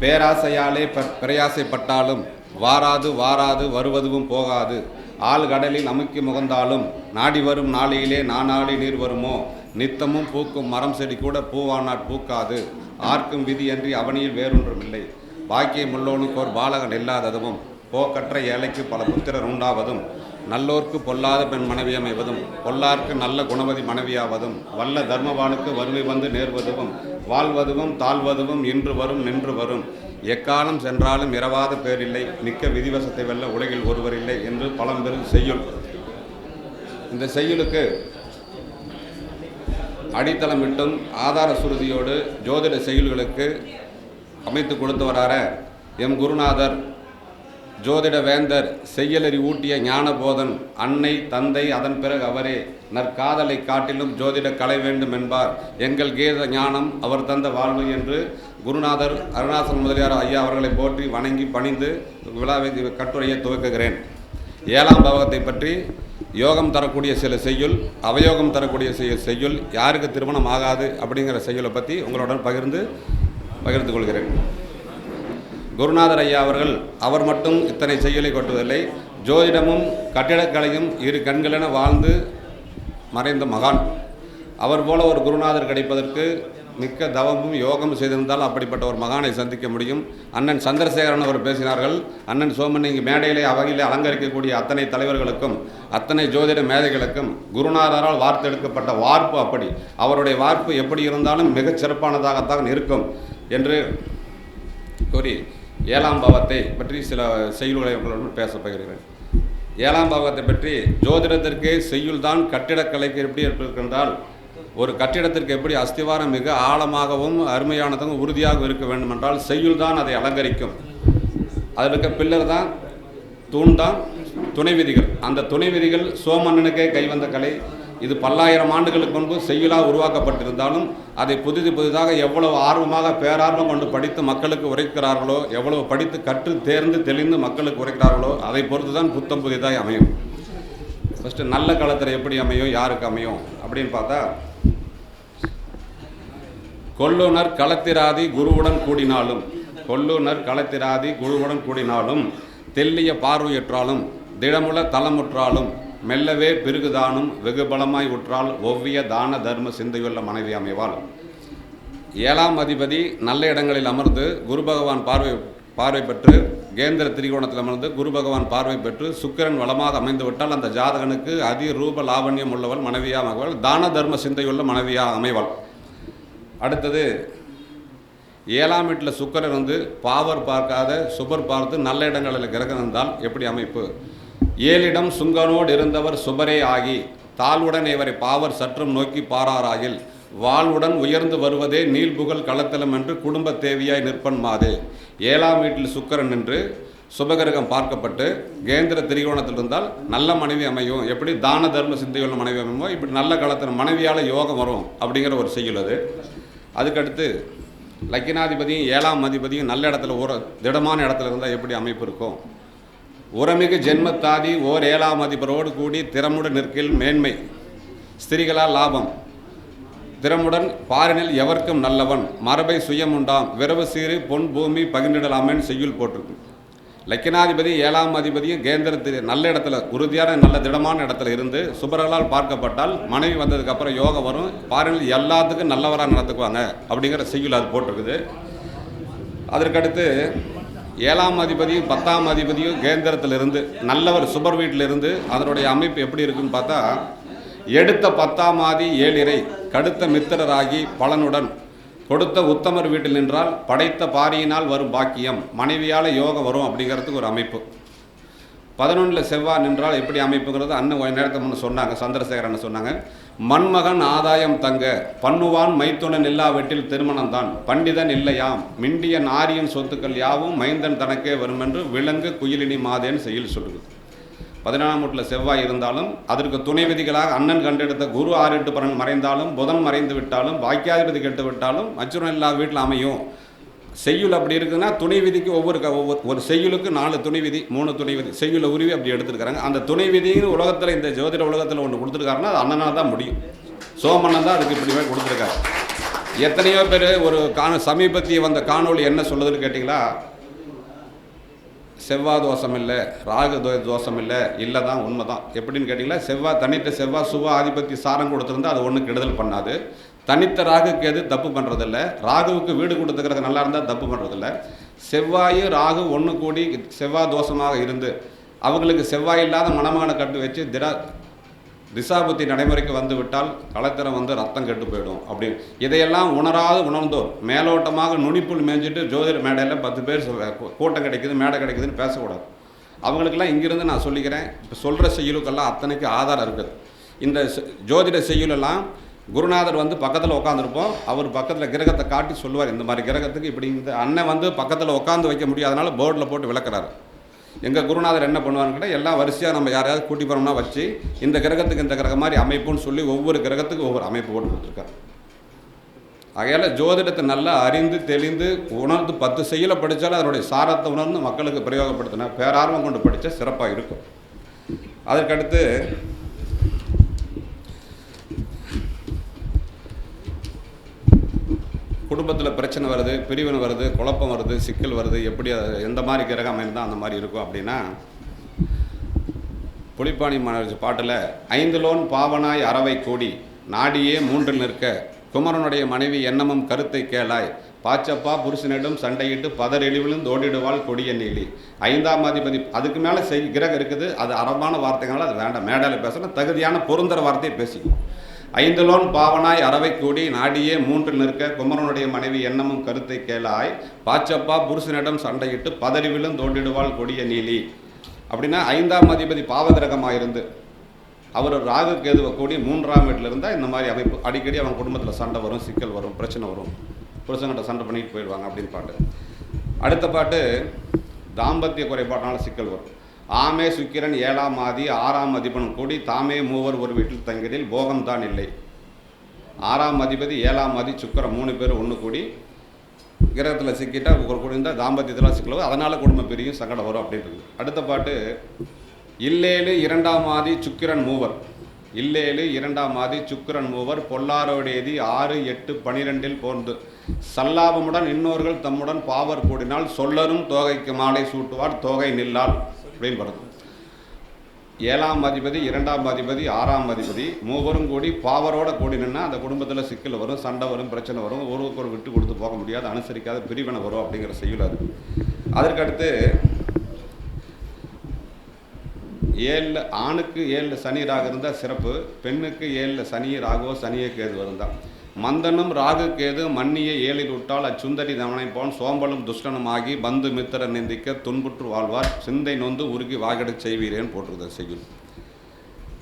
பேராசையாலே பிரயாசைப்பட்டாலும் வாராது வாராது வருவதுவும் போகாது. ஆழ்கடலில் அமுக்கி முகந்தாலும் நாடி வரும் நாளையிலே நானாடி நீர் வருமோ? நித்தமும் பூக்கும் மரம் செடி கூட பூவானாட் பூக்காது. ஆர்க்கும் விதியன்றி அவனியில் வேறொன்றும் இல்லை பாக்கியம் உள்ளோனுக்கு ஒரு பாலகன் இல்லாததும் போக்கற்ற ஏழைக்கு பல புத்திரர் உண்டாவதும் நல்லோர்க்கு பொல்லாத பெண் மனைவி அமைவதும் பொல்லார்க்கு நல்ல குணவதி மனைவியாவதும் வல்ல தர்மவானுக்கு வறுமை வந்து நேர்வதும் வாழ்வதுவும் தாழ்வதும் இன்று வரும் நின்று வரும். எக்காலம் சென்றாலும் இரவாத பேரில்லை மிக்க விதிவசத்தை வெல்ல உலகில் ஒருவர் இல்லை என்று பழம்பெரும் செய்யுள். இந்த செய்யுளுக்கு அடித்தளமிட்டும் ஆதார சுருதியோடு ஜோதிட செயல்களுக்கு அமைத்து கொடுத்தவரார எம் குருநாதர் ஜோதிட வேந்தர் செய்யலறி ஊட்டிய ஞானபோதன் அன்னை தந்தை அதன் பிறகு அவரே. நற்காதலை காட்டிலும் ஜோதிட கலை வேண்டும் என்பார் எங்கள் கீத ஞானம் அவர் தந்த வாழ்வு என்று குருநாதர் அருணாசல் முதலியார் ஐயா அவர்களை போற்றி வணங்கி பணிந்து விழாவை கட்டுரையை துவக்குகிறேன். ஏழாம் பாவகத்தை பற்றி யோகம் தரக்கூடிய சில செய்யுள் அவயோகம் தரக்கூடிய சில செய்யுள் யாருக்கு திருமணம் ஆகாது அப்படிங்கிற செய்யுளை பற்றி உங்களுடன் பகிர்ந்து பகிர்ந்து கொள்கிறேன். குருநாதர் ஐயா அவர்கள் அவர் மட்டும் இத்தனை செய்யலை கொட்டுவதில்லை. ஜோதிடமும் கட்டிடக்கலையும் இரு கண்களென வாழ்ந்து மறைந்த மகான். அவர் போல ஒரு குருநாதர் கிடைப்பதற்கு மிக்க தவமும் யோகம் செய்திருந்தால் அப்படிப்பட்ட ஒரு மகானை சந்திக்க முடியும். அண்ணன் சந்திரசேகரன் அவர் பேசினார்கள் அண்ணன் சோமன் இங்கு மேடையிலே அவையிலே அலங்கரிக்கக்கூடிய அத்தனை தலைவர்களுக்கும் அத்தனை ஜோதிட மேதைகளுக்கும் குருநாதரால் வார்த்தெடுக்கப்பட்ட வார்ப்பு அப்படி. அவருடைய வார்ப்பு எப்படி இருந்தாலும் மிகச் சிறப்பானதாகத்தான் இருக்கும் என்று கூறி ஏழாம் பாவத்தை பற்றி சில செய்யுள்களை உங்களுடன் பேசப் ஏழாம் பாவத்தை பற்றி ஜோதிடத்திற்கு செய்யுள்தான் கட்டிடக்கலைக்கு எப்படி இருக்கின்றால் ஒரு கட்டிடத்திற்கு எப்படி அஸ்திவாரம் மிக ஆழமாகவும் அருமையானதும் உறுதியாக இருக்க வேண்டுமென்றால் செய்யுள் தான் அதை அலங்கரிக்கும். அதில் இருக்க பில்லர் தான் தூண் தான் துணை விதிகள். அந்த துணை விதிகள் சோமன்னனுக்கே கைவந்த கலை இது பல்லாயிரம் ஆண்டுகளுக்கு முன்பு செய்யுளாக உருவாக்கப்பட்டிருந்தாலும் அதை புதிது புதிதாக எவ்வளவு ஆர்வமாக பேரார்வம் கொண்டு படித்து மக்களுக்கு உரைக்கிறார்களோ எவ்வளவு படித்து கற்று தேர்ந்து தெளிந்து மக்களுக்கு உரைக்கிறார்களோ அதை பொறுத்து தான் புத்தம் புதிதாக அமையும். ஃபஸ்ட்டு நல்ல காலத்தில் எப்படி அமையும் யாருக்கு அமையும் அப்படின்னு பார்த்தா கொல்லுனர் களத்திராதி குருவுடன் கூடினாலும் கொல்லுனர் களத்திராதி குருவுடன் கூடினாலும் தெல்லிய பார்வையற்றாலும் திடமுள்ள தலமுற்றாலும் மெல்லவே பெருகுதானும் வெகு பலமாய் உற்றால் ஒவ்விய தான தர்ம சிந்தையுள்ள மனைவி அமைவாள். ஏழாம் அதிபதி நல்ல இடங்களில் அமர்ந்து குரு பகவான் பார்வை பார்வை பெற்று கேந்திர திரிகோணத்தில் அமர்ந்து குரு பகவான் பார்வை பெற்று சுக்கிரன் வளமாக அமைந்துவிட்டால் அந்த ஜாதகனுக்கு அதி ரூப லாவண்யம் உள்ளவள் மனைவியாக அமைவாள் தான தர்ம சிந்தையுள்ள மனைவியாக அமைவாள். அடுத்தது ஏழாம் வீட்டில் சுக்கிரன் வந்து பாவர் பார்க்காத சுபர் பார்த்து நல்ல இடங்களில் கிரகம் இருந்தால் எப்படி அமைப்பு? ஏழிடம் சுங்கனோடு இருந்தவர் சுபரே ஆகி தாழ்வுடன் இவரை பாவர் சற்றும் நோக்கி பாராராயில் வாழ்வுடன் உயர்ந்து வருவதே நீள்புகழ் களத்தலம் என்று குடும்ப தேவியாய் நிற்பன் மாதே. ஏழாம் வீட்டில் சுக்கரன் நின்று சுபகிரகம் பார்க்கப்பட்டு கேந்திர திரிகோணத்தில் இருந்தால் நல்ல மனைவி அமையும். எப்படி தான தர்ம சிந்தையுள்ள மனைவி அமையுமோ இப்படி நல்ல காலத்தில் மனைவியால் யோகம் வரும் அப்படிங்கிற ஒரு செய்யுள் அது. அதுக்கடுத்து லக்கினாதிபதியும் ஏழாம் அதிபதியும் நல்ல இடத்துல ஒரு திடமான இடத்துல இருந்தால் எப்படி அமைப்பு இருக்கும்? உரமிகு ஜென்மத்தாதி ஓர் ஏழாம் அதிபரோடு கூடி திறமுடன் நிற்கில் மேன்மை. ஸ்திரிகளால் லாபம். திறமுடன் பாரினில் எவர்க்கும் நல்லவன். மரபை சுயமுண்டாம் விரவு சீறு பொன் பூமி பகிர்ந்திடலாமேன்னு செய்யுள் போட்டிருக்கு லக்கினாதிபதி ஏழாம் அதிபதியும் கேந்திரத்தில் நல்ல இடத்துல உறுதியான நல்ல திடமான இடத்துல இருந்து சுபர்களால் பார்க்கப்பட்டால் மனைவி வந்ததுக்கப்புறம் யோகம் வரும். பாரினில் எல்லாத்துக்கும் நல்லவராக நடத்துக்குவாங்க அப்படிங்கிற செய்யுள் அது போட்டிருக்குது. அதற்கடுத்து ஏழாம் அதிபதியும் பத்தாம் அதிபதியும் கேந்திரத்தில் இருந்து நல்லவர் சுபர் வீட்டில் இருந்து அதனுடைய அமைப்பு எப்படி இருக்குன்னு பார்த்தா எடுத்த பத்தாம் ஆதி ஏழிரை கடுத்த மித்திரராகி பலனுடன் கொடுத்த உத்தமர் வீட்டில் நின்றால் படைத்த பாரியினால் வரும் பாக்கியம் மனைவியால் யோகம் வரும் அப்படிங்கிறதுக்கு ஒரு அமைப்பு. பதினொன்றில் செவ்வாய் நின்றால் எப்படி அமைப்புங்கிறது அண்ணன் கொஞ்ச நேரத்துக்கு சொன்னாங்க சந்திரசேகரன் சொன்னாங்க. மண்மகன் ஆதாயம் தங்க பண்ணுவான் மைத்துனன் இல்லாவற்றில் திருமணம் தான். பண்டிதன் இல்லையாம் மிண்டியன் நாரியன் சொத்துக்கள் யாவும் மைந்தன் தனக்கே வரும் என்று விலங்கு குயிலினி மாதேன்னு செயல் சொல்லுது. பதினேழாம் வீட்டில் செவ்வாய் இருந்தாலும் அதற்கு துணை விதிகளாக அண்ணன் கண்டெடுத்த குரு ஆறிட்டு பரன் மறைந்தாலும் புதன் மறைந்து விட்டாலும் பாக்கியாதிபதி கெட்டு விட்டாலும் அச்சுரன் இல்லா வீட்டில் அமையும். செய்யுள் அப்படி இருக்குன்னா துணை விதிக்கு ஒவ்வொரு க- ஒவ்வொரு ஒரு செய்யுளுக்கு நாலு துணை விதி மூணு துணை விதி. செய்யுளை உருவி அப்படி எடுத்துருக்காங்க அந்த துணை விதின்னு உலகத்தில் இந்த ஜோதிட உலகத்தில் ஒன்று கொடுத்துருக்காருன்னா அது அண்ணனால் தான் முடியும். சோமண்ணன் தான் அதுக்கு இப்படி கொடுத்துருக்காரு. எத்தனையோ பேர் ஒரு காண சமீபத்திய வந்த காணொளி என்ன சொல்லுதுன்னு கேட்டிங்களா? செவ்வாய் தோஷம் இல்லை ராகு தோ தோஷம் இல்லை இல்லை தான் உண்மை தான். எப்படின்னு கேட்டிங்களா? செவ்வாய் தனித்த செவ்வாய் சுவா ஆதிபத்தி சாரம் கொடுத்துருந்தா அது ஒன்றும் கெடுதல் பண்ணாது. தனித்த ராகுக்கு எது தப்பு பண்ணுறதில்ல ராகுவுக்கு வீடு கொடுத்துக்கிறது நல்லா இருந்தால் தப்பு பண்ணுறதில்ல செவ்வாய் ராகு ஒன்று கூடி செவ்வாய் தோஷமாக இருந்து அவங்களுக்கு செவ்வாய் இல்லாத மணமகனை கட்டு வச்சு திரா திசாபுத்தி நடைமுறைக்கு வந்து விட்டால் கலத்திரம் வந்து ரத்தம் கெட்டு போயிடும். அப்படின்னு இதையெல்லாம் உணராது உணர்ந்தோர். மேலோட்டமாக நுனிப்புள் மேய்ஞ்சிட்டு ஜோதிட மேடையில் பத்து பேர் சொ- கூட்டம் கிடைக்குது மேடை கிடைக்குதுன்னு பேசக்கூடாது. அவங்களுக்கெல்லாம் இங்கிருந்து நான் சொல்லிக்கிறேன். இப்போ சொல்கிற செய்யுளுக்கெல்லாம் அத்தனைக்கு ஆதாரம் இருக்குது. இந்த ஜோதிட செய்யுளெல்லாம் குருநாதர் வந்து பக்கத்தில் உட்காந்துருப்போம் அவர் பக்கத்தில் கிரகத்தை காட்டி சொல்லுவார் இந்த மாதிரி கிரகத்துக்கு இப்படி இந்த அண்ணன் வந்து பக்கத்தில் உட்காந்து வைக்க முடியாதனால போர்டில் போட்டு விளக்குறாரு. எங்கள் குருநாதர் என்ன பண்ணுவாருன்னு கேட்டால் எல்லாம் வரிசையாக நம்ம யாரையாவது கூட்டி போகிறோம்னா வச்சு இந்த கிரகத்துக்கு இந்த கிரகம் மாதிரி அமைப்புன்னு சொல்லி ஒவ்வொரு கிரகத்துக்கும் ஒவ்வொரு அமைப்பு போட்டு கொடுத்துருக்காரு. ஆகையால் ஜோதிடத்தை நல்லா அறிந்து தெளிந்து உணர்ந்து பத்து செய்யல படித்தாலும் அதனுடைய சாரத்தை உணர்ந்து மக்களுக்கு பிரயோகப்படுத்தினா பேரார்வம் கொண்டு படித்தா சிறப்பாக இருக்கும். அதற்கடுத்து குடும்பத்தில் பிரச்சனை வருது பிரிவினை வருது குழப்பம் வருது சிக்கல் வருது எப்படி எந்த மாதிரி கிரகம் அமைந்தால் அந்த மாதிரி இருக்கும் அப்படின்னா புலிப்பாணி மனோஜ் பாட்டில் ஐந்து லோன் பாவனாய் அறவை கூடி நாடியே மூன்றில் நிற்க குமரனுடைய மனைவி எண்ணமும் கருத்தை கேளாய் பாச்சப்பா புருஷனிடம் சண்டையிட்டு பதர் எழிவிலும் தோடிடுவாள் கொடிய நீலி. ஐந்தாம் அதிபதி அதுக்கு மேலே செய் கிரகம் இருக்குது அது அறமான வார்த்தைகளால் அது வேண்டாம். மேடையில் பேசணும் தகுதியான பொருந்தர வார்த்தையை பேசிக்கணும் ஐந்துலோன் பாவனாய் அறவை கூடி நாடியே மூன்று நிற்க குமரனுடைய மனைவி எண்ணமும் கருத்தை கேளாய். பாச்சப்பா புருஷனிடம் சண்டையிட்டு பதறிவிலும் தோண்டிடுவாள் கொடிய நீலி. அப்படின்னா ஐந்தாம் அதிபதி பாவகிரகமாக இருந்து அவர் ராகு கேதுவை கூடி மூன்றாம் வீட்டில் இருந்தால் இந்த மாதிரி அமைப்பு. அடிக்கடி அவன் குடும்பத்தில் சண்டை வரும் சிக்கல் வரும் பிரச்சனை வரும். புருஷங்கிட்ட சண்டை பண்ணிட்டு போயிடுவாங்க அப்படின்னு பாட்டு. அடுத்த பாட்டு தாம்பத்திய குறைபாட்டினால சிக்கல் வரும். ஆமே சுக்கிரன் ஏழாம் ஆதி ஆறாம் அதிபனும் கூடி தாமே மூவர் ஒரு வீட்டில் தங்கியதில் போகம்தான் இல்லை. ஆறாம் அதிபதி ஏழாம் ஆதி சுக்கரம் மூணு பேர் ஒன்று கூடி கிரகத்தில் சிக்கிட்டால் ஒரு குடிந்தா தாம்பத்தியத்தில் சிக்கலவு. அதனால் குடும்பம் பெரியும் சங்கடம் வரும் அப்படின்றது. அடுத்த பாட்டு இல்லேலு இரண்டாம் ஆதி சுக்கிரன் மூவர். இல்லேலு இரண்டாம் ஆதி சுக்கிரன் மூவர் பொல்லாரோடேதி ஆறு எட்டு பனிரெண்டில் போர்ந்து. சல்லாபமுடன் இன்னோர்கள் தம்முடன் பாவர் கூடினால் சொல்லரும் தோகைக்கு மாலை சூட்டுவார் தோகை நில்லால் அப்படின்னு ஏழாம் அதிபதி இரண்டாம் அதிபதி ஆறாம் அதிபதி மூவரும் கூடி பாவரோட கூடினா அந்த குடும்பத்தில் சிக்கல் வரும் சண்டை வரும் பிரச்சனை வரும். ஒருவருக்கு ஒரு விட்டு கொடுத்து போக முடியாது அனுசரிக்காத பிரிவினை வரும் அப்படிங்கிற செய்யுள் அது. அதற்கடுத்து ஏழில் ஆணுக்கு ஏழில் சனி ராகு இருந்தால் சிறப்பு பெண்ணுக்கு ஏழில் சனி ராகவோ சனியே கேது வரும் தான் மந்தனும் ராகு கேது மன்னியை ஏழில் விட்டால் அச்சுந்தரி தவனைப்போன் சோம்பலும் துஷ்டனும் ஆகி பந்து மித்திர நிந்திக்க துன்புற்று வாழ்வார். சிந்தை நொந்து உருகி வாகடச் செய்வீரேன்னு போட்டிருந்த செய்யும்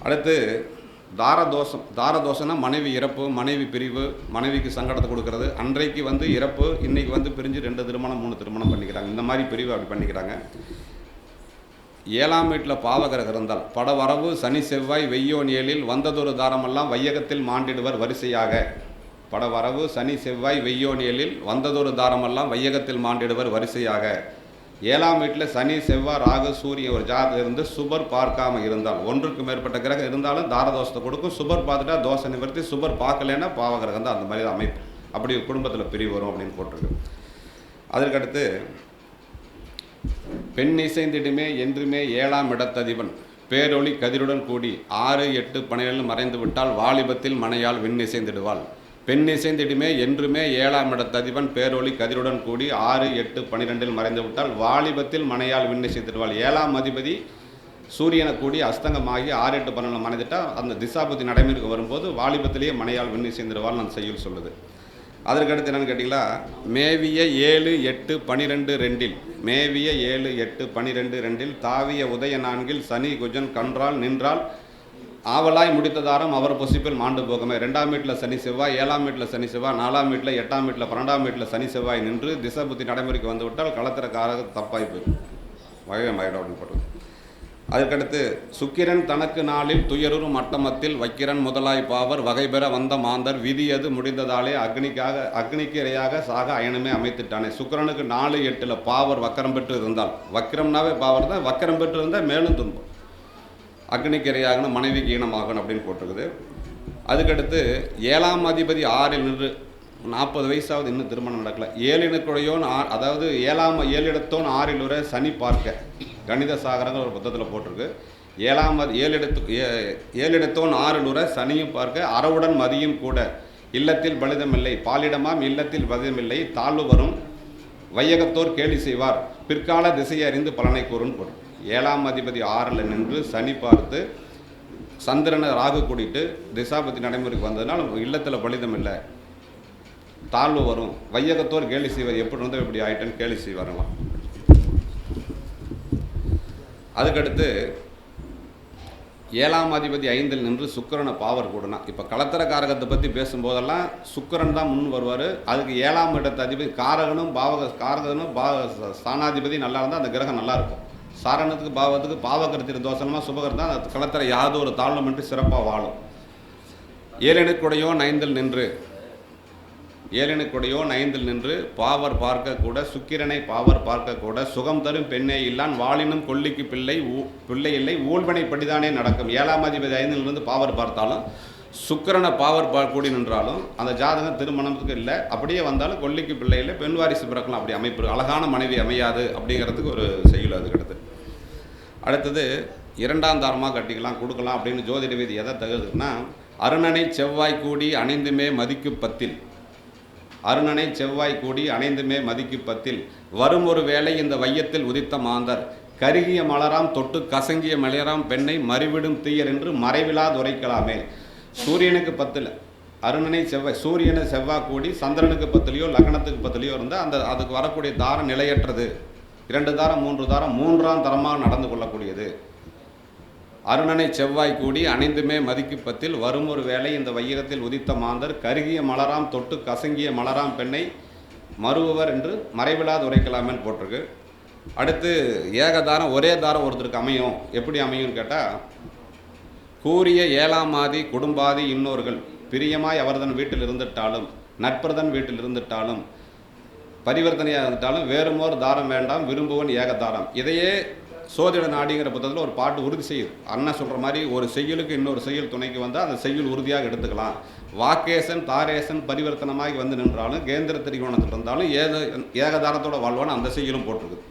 அடுத்து தாரதோஷம். தாரதோஷம்னா மனைவி இறப்பு மனைவி பிரிவு மனைவிக்கு சங்கடத்தை கொடுக்கறது. அன்றைக்கு வந்து இறப்பு இன்னைக்கு வந்து பிரிஞ்சு ரெண்டு திருமணம் மூணு திருமணம் பண்ணிக்கிறாங்க. இந்த மாதிரி பிரிவு அப்படி பண்ணிக்கிறாங்க. ஏழாம் வீட்டில் பாவகரக இருந்தால் பட வரவு சனி செவ்வாய் வெய்யோன் ஏழில் வந்ததொரு தாரமெல்லாம் வையகத்தில் மாண்டிடுவர் வரிசையாக. படவரவு சனி செவ்வாய் வெய்யோனியலில் வந்ததொரு தாரமெல்லாம் வையகத்தில் மாண்டிடுவர் வரிசையாக. ஏழாம் வீட்டில் சனி செவ்வாய் ராகு சூரிய ஒரு ஜாதகம் இருந்து சுபர் பார்க்காம இருந்தால் ஒன்றுக்கு மேற்பட்ட கிரகம் இருந்தாலும் தாரதோஷத்தை கொடுக்கும். சுபர் பார்த்துட்டா தோஷை நிவர்த்தி சுபர் பார்க்கலன்னா பாவகிரகம் தான். அந்த மாதிரி அமைப்பு. அப்படி குடும்பத்தில் பிரிவு வரும் அப்படின்னு போட்டிருக்கு. அதற்கடுத்து பெண் இசைந்திடுமே என்றுமே ஏழாம் இடத்ததிபன். பேரொளி கதிருடன் கூடி ஆறு எட்டு பன்னிரண்டு மறைந்து விட்டால் வாலிபத்தில் மனையால் விண் இசைந்திடுவாள். பெண் இசைந்திடுமே என்றுமே ஏழாம் இடத்ததிபன் பேரொளி கதிருடன் கூடி ஆறு எட்டு பனிரெண்டில் மறைந்து விட்டால் வாலிபத்தில் மனையால் விண் இசைந்திடுவாள் ஏழாம் அதிபதி சூரியனை கூடி அஸ்தங்கமாகி ஆறு எட்டு பன்னெண்டு மறைந்துட்டா அந்த திசாபுத்தி நடைமுறைக்கு வரும்போது வாலிபத்திலேயே மனையால் விண்ணி சேர்ந்துடுவாள் அந்த செய்யுள் சொல்லுது. அதற்கடுத்து என்னென்னு கேட்டிங்களா? மேவிய ஏழு எட்டு பனிரெண்டு ரெண்டில். மேவிய ஏழு எட்டு பனிரெண்டு ரெண்டில் தாவிய உதய நான்கில் சனி குஜன் கன்றால் நின்றால் ஆவலாய் முடித்ததாரம் அவர் பொசிப்பில் மாண்டு போகமே. ரெண்டாம் வீட்டில் சனி செவ்வாய் ஏழாம் வீட்டில் சனி செவ்வாய் நாலாம் வீட்டில் எட்டாம் வீட்டில் பன்னெண்டாம் வீட்டில் சனி செவ்வாய் நின்று திசபுத்தி நடைமுறைக்கு வந்துவிட்டால் விட்டால் களத்திரக்காரக தப்பாய் போயிடும் வயகம் அப்படின்னு போட்டது அதற்கடுத்து சுக்கிரன் தனக்கு நாளில் துயருறு மட்டமத்தில் வக்கிரன் முதலாய் பாவர் வகை பெற வந்த மாந்தர் விதியது முடிந்ததாலே அக்னிக்காக அக்னிக்கு இரையாக சாக அயனமே அமைத்துட்டானே. சுக்கிரனுக்கு நாலு எட்டில் பாவர் வக்கரம் பெற்று இருந்தால் வக்கிரம்னாவே பாவர் தான் வக்கரம் பெற்று இருந்தால் மேலும் துன்பம். அக்னிக்கரையாகணும் மனைவிக்கு ஈனமாகணும் அப்படின்னு போட்டிருக்குது. அதுக்கடுத்து ஏழாம் அதிபதி ஆறில் நின்று நாற்பது வயசாவது இன்னும் திருமணம் நடக்கல. ஏழினுக்குடையோன் ஆ அதாவது ஏழாம் ஏழிடத்தோன் ஆறில் உரை சனி பார்க்க. கணித சாகரங்கள் ஒரு புத்தகத்தில் போட்டிருக்கு. ஏழாம் அதி- ஏழிடத்து ஏ- ஏழிடத்தோன் ஆறில் உரை சனியும் பார்க்க அறவுடன் மதியும் கூட. இல்லத்தில் பலிதமில்லை பாலிடமாம் இல்லத்தில் பலிதமில்லை தாழ்வு வரும் வையகத்தோர் கேலி செய்வார். பிற்கால திசையை அறிந்து பலனை கூறுன்னு பொருள். ஏழாம் அதிபதி ஆறில் நின்று சனி பார்த்து சந்திரனை ராகு கூட்டிட்டு திசாபதி நடைமுறைக்கு வந்ததுனால இல்லத்தில் பலிதம் இல்லை. தாழ்வு வரும். வையகத்தோர் கேலி செய்வார். எப்படி வந்து இப்படி ஆயிட்டேன்னு கேலி செய்வாரலாம் அதுக்கடுத்து ஏழாம் அதிபதி ஐந்தில் நின்று சுக்கிரனை பாவர் கூடனா. இப்போ கலத்தர காரகத்தை பற்றி பேசும்போதெல்லாம் சுக்கிரன் தான் முன் வருவார். அதுக்கு ஏழாம் இடத்து அதிபதி காரகனும் பாவக காரகனும் பாவ ஸ்தானாதிபதி நல்லா இருந்தால் அந்த கிரகம் நல்லா இருக்கும். சாரணத்துக்கு பாவத்துக்கு பாவகரத்தின் தோஷமா சுபகரம் அந்த களத்தில் யாவது ஒரு தாழ்வுமின்றி சிறப்பாக வாழும். ஏழனுக்குடையோ நைந்தில் நின்று ஏழனுக்குடையோ நைந்தில் நின்று பாவர் பார்க்கக்கூட சுக்கிரனை பாவர் பார்க்கக்கூட சுகம் தரும் பெண்ணே இல்லான் வாளினும் கொல்லிக்கு பிள்ளை ஊ- பிள்ளை இல்லை ஊழ்வனைப்படிதானே நடக்கும். ஏழாம் அதிபதி ஐந்திலிருந்து பாவர் பார்த்தாலும் சுக்கிரனை பாவர் பா கூடி நின்றாலும் அந்த ஜாதகம் திருமணத்துக்கு இல்லை. அப்படியே வந்தாலும் கொல்லிக்கு பிள்ளை இல்லை பெண் வாரிசு பிறக்கலாம். அப்படி அமைப்பு அழகான மனைவி அமையாது அப்படிங்கிறதுக்கு ஒரு செய்யுள் அது அடுத்து அடுத்தது இரண்டாம் தாரமாக கட்டிக்கலாம் கொடுக்கலாம் அப்படின்னு ஜோதிட விதி எதை தகுதுன்னா அருணனை செவ்வாய் கூடி அணைந்துமே மதிக்கு பத்தில். அருணனை செவ்வாய் கூடி அணைந்துமே மதிக்கு பத்தில். வரும் ஒரு வேளை இந்த வையத்தில் உதித்த மாந்தர் கருகிய மலராம் தொட்டு கசங்கிய மலராம் பெண்ணை மறிவிடும் தீயர் என்று மறைவிலா துரைக்கலாமே. சூரியனுக்கு பத்தில் அருணனை செவ்வாய் சூரியனை செவ்வாய் கூடி சந்திரனுக்கு பத்திலையோ லக்னத்துக்கு பத்துலையோ இருந்தால் அந்த அதுக்கு வரக்கூடிய தாரம் நிலையற்றது. இரண்டு தாரம் மூன்று தாரம் மூன்றாம் தரமாக நடந்து கொள்ளக்கூடியது. அருணனை செவ்வாய் கூடி அனைந்துமே மதிக்கு பத்தில் வரும் ஒரு வேளை இந்த வையகத்தில் உதித்த மாந்தர் கருகிய மலராம் தொட்டு கசங்கிய மலராம் பெண்ணை மறுவர் என்று மறைவிழாது உரைக்கலாமேன்னு போட்டிருக்கு. அடுத்து ஏகதாரம் ஒரே தாரம் ஒருத்தருக்கு அமையும். எப்படி அமையும்னு கேட்டால் கூறிய ஏழாம் மாதி குடும்பாதி இன்னோர்கள் பிரியமாய் அவர்தன் வீட்டில் இருந்துட்டாலும் நட்பர்தன் வீட்டில் இருந்துட்டாலும் பரிவர்த்தனையாக இருந்துட்டாலும் வேறுமோர் தாரம் வேண்டாம் விரும்புவன் ஏகதாரம் இதையே சோதிட நாடிங்கிற புத்தகத்தில் ஒரு பாட்டு உறுதி செய்யுது. அண்ணன் சொல்கிற மாதிரி ஒரு செய்யுளுக்கு இன்னொரு செய்யுள் துணைக்கு வந்தால் அந்த செய்யுள் உறுதியாக எடுத்துக்கலாம். வாக்கேசன் தாரேசன் பரிவர்த்தனமாகி வந்து நின்றாலும் கேந்திர திரிகோணத்தில் இருந்தாலும் ஏக ஏகதாரத்தோட வாழ்வான அந்த செய்யலும் போட்டிருக்குது.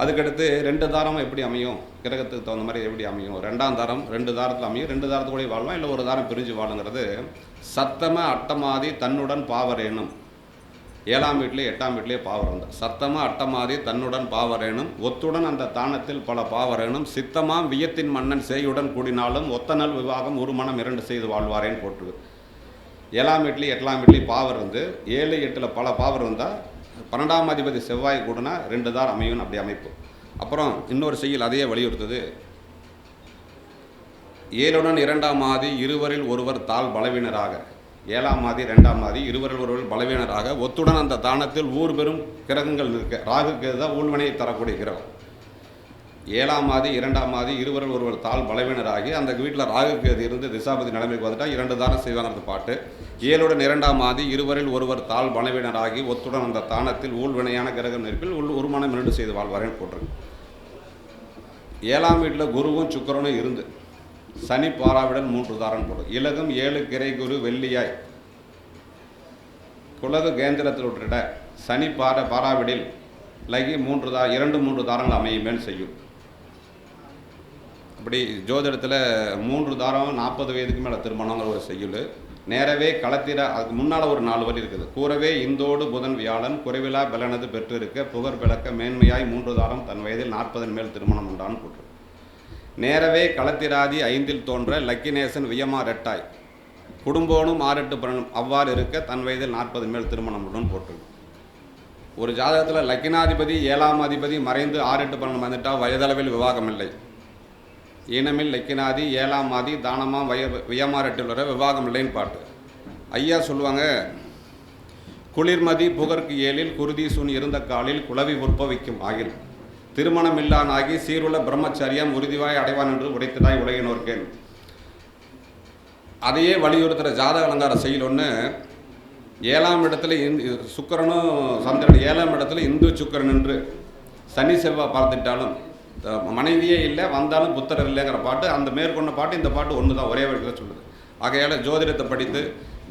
அதுக்கடுத்து ரெண்டு தாரம் எப்படி அமையும்? கிரகத்துக்கு தகுந்த மாதிரி எப்படி அமையும்? ரெண்டாம் தாரம் ரெண்டு தாரத்தில் அமையும். ரெண்டு தாரத்துக்கூட வாழலாம் இல்லை ஒரு தாரம் பிரிஞ்சு வாழுங்கிறது சத்தம அட்டமாதி தன்னுடன் பாவரேனும். ஏழாம் வீட்டிலே எட்டாம் வீட்டிலே பாவரம் சத்தமாக அட்டமாதி தன்னுடன் பாவரேனும் ஒத்துடன் அந்த தானத்தில் பல பாவரேனும் சித்தமாம் வியத்தின் மன்னன் சேயுடன் கூடினாலும் ஒத்தநல் விவாகம் ஒரு மனம் இரண்டு செய்து வாழ்வாரேன்னு போட்டுருக்கு ஏழாம் வீட்லேயும் எட்டாம் வீட்லேயும் பாவர் இருந்து ஏழு எட்டில் பல பாவர் இருந்தால் பன்னெண்டாம் அதிபதி செவ்வாய் கூடனா ரெண்டு தார் அமையும் அப்படி அமைப்பு. அப்புறம் இன்னொரு செய்யுள் அதையே வலியுறுத்துது. ஏழுடன் இரண்டாம் ஆதி இருவரில் ஒருவர் தாழ் பலவீனராக. ஏழாம் மாதி ரெண்டாம் மாதி இருவரில் ஒருவர் பலவீனராக ஒத்துடன் அந்த தானத்தில் ஊர் பெறும் கிரகங்கள் இருக்க ராகுக்கு தான் ஊழ்வனையை தரக்கூடிய கிரகம். ஏழாம் மாதி இரண்டாம் மாதி இருவரில் ஒருவர் தாள் பலவீனராகி அந்த வீட்டில் ராகுக்கு அது இருந்து திசாபதி நிலைமைக்கு வந்துட்டால் இரண்டு தானம் செய்வாங்கிறது பாட்டு. ஏழுடன் இரண்டாம் மாதி இருவரில் ஒருவர் தாள் பலவீனராகி ஒத்துடன் அந்த தானத்தில் ஊழ்வினையான கிரகம் இருப்பில் உள் உருமானம் இரண்டு செய்து வாழ்வாரேன்னு போட்டிருக்கு. ஏழாம் வீட்டில் குருவும் சுக்கரனும் இருந்து சனி பாராவிடன் மூன்று தாரன் போடும் இலகும் ஏழு கிரை குரு வெள்ளியாய். குலகு கேந்திரத்தில் விட்டுட சனி பார பாராவிடில் லகி மூன்று தா இரண்டு மூன்று தாரங்கள் அமையுமேன்னு செய்யும். அப்படி ஜோதிடத்தில் மூன்று தாரம் நாற்பது வயதுக்கு மேலே திருமணங்கிற ஒரு செய்யுள். நேரவே களத்திர அதுக்கு முன்னால் ஒரு நாலு வரி இருக்குது. கூறவே இந்தோடு புதன் வியாழன் குறைவிலா பலனது பெற்றிருக்க புகர் விளக்க மேன்மையாய் மூன்று தாரம் தன் வயதில் நாற்பதன் மேல் திருமணம் உண்டான்னு போட்டிருக்கு. நேரவே களத்திராதி ஐந்தில் தோன்ற லக்கினேசன் வியமா ரெட்டாய். குடும்போனும் ஆறெட்டு பிறனும் அவ்வாறு இருக்க தன் வயதில் நாற்பது மேல் திருமணமுடன் போட்டு போட்டிருக்கு ஒரு ஜாதகத்தில் லக்கினாதிபதி ஏழாம் அதிபதி மறைந்து ஆறெட்டு பலன் வந்துட்டால் வயதளவில் விவாகம் இல்லை ஈனமில் லக்கினாதி ஏழாம் ஆதி தானமா வய வியமாரெட்டில் வர விவாகம் இல்லைன்னு பாட்டு. ஐயா சொல்லுவாங்க குளிர்மதி புகர்க்கு ஏழில் குருதி சுன் இருந்த காலில் குளவி உற்பவிக்கும் ஆகில் திருமணம் இல்லானாகி சீருள்ள பிரம்மச்சரியம் உறுதிவாய் அடைவான் என்று உடைத்ததாய் உலகினோர்க்கேன். அதையே வலியுறுத்துகிற ஜாதக அலங்கார செயல் ஒன்று ஏழாம் இடத்துல இந் சுக்கிரனும் சந்திரன் ஏழாம் இடத்துல இந்து சுக்கிரன் என்று சனி செவ்வாய் பார்த்துட்டாலும் மனைவியே இல்லை வந்தாலும் புத்தர் இல்லைங்கிற பாட்டு அந்த மேற்கொண்ட பாட்டு இந்த பாட்டு ஒன்று தான் ஒரே வழியில் சொல்லுது. ஆகையால் ஜோதிடத்தை படித்து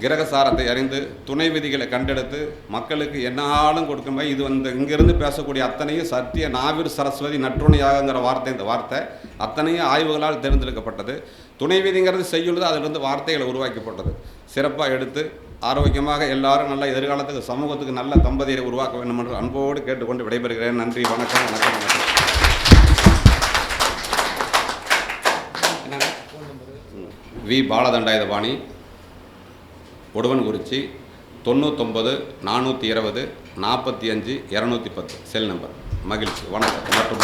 கிரகசாரத்தை அறிந்து துணை விதிகளை கண்டெடுத்து மக்களுக்கு என்னாலும் கொடுக்கும் இது வந்து இங்கிருந்து பேசக்கூடிய அத்தனையும் சத்திய நாவிர் சரஸ்வதி நற்றுணையாகங்கிற வார்த்தை இந்த வார்த்தை அத்தனையும் ஆய்வுகளால் தேர்ந்தெடுக்கப்பட்டது துணை விதிங்கிறது செய்யுள்ளது அதிலிருந்து வார்த்தைகளை உருவாக்கப்பட்டது. சிறப்பாக எடுத்து ஆரோக்கியமாக எல்லாரும் நல்ல எதிர்காலத்துக்கு சமூகத்துக்கு நல்ல தம்பதியை உருவாக்க வேண்டும் என்று அன்போடு கேட்டுக்கொண்டு விடைபெறுகிறேன். நன்றி வணக்கம் வணக்கம் வணக்கம். வி. பாலதண்டாயுதபாணி. உடுவன்குறிச்சி தொண்ணூத்தொம்பது நானூற்றி இருபது நாற்பத்தி அஞ்சு இரநூத்தி பத்து. செல் நம்பர் மகிழ்ச்சி. வணக்கம். மற்றும்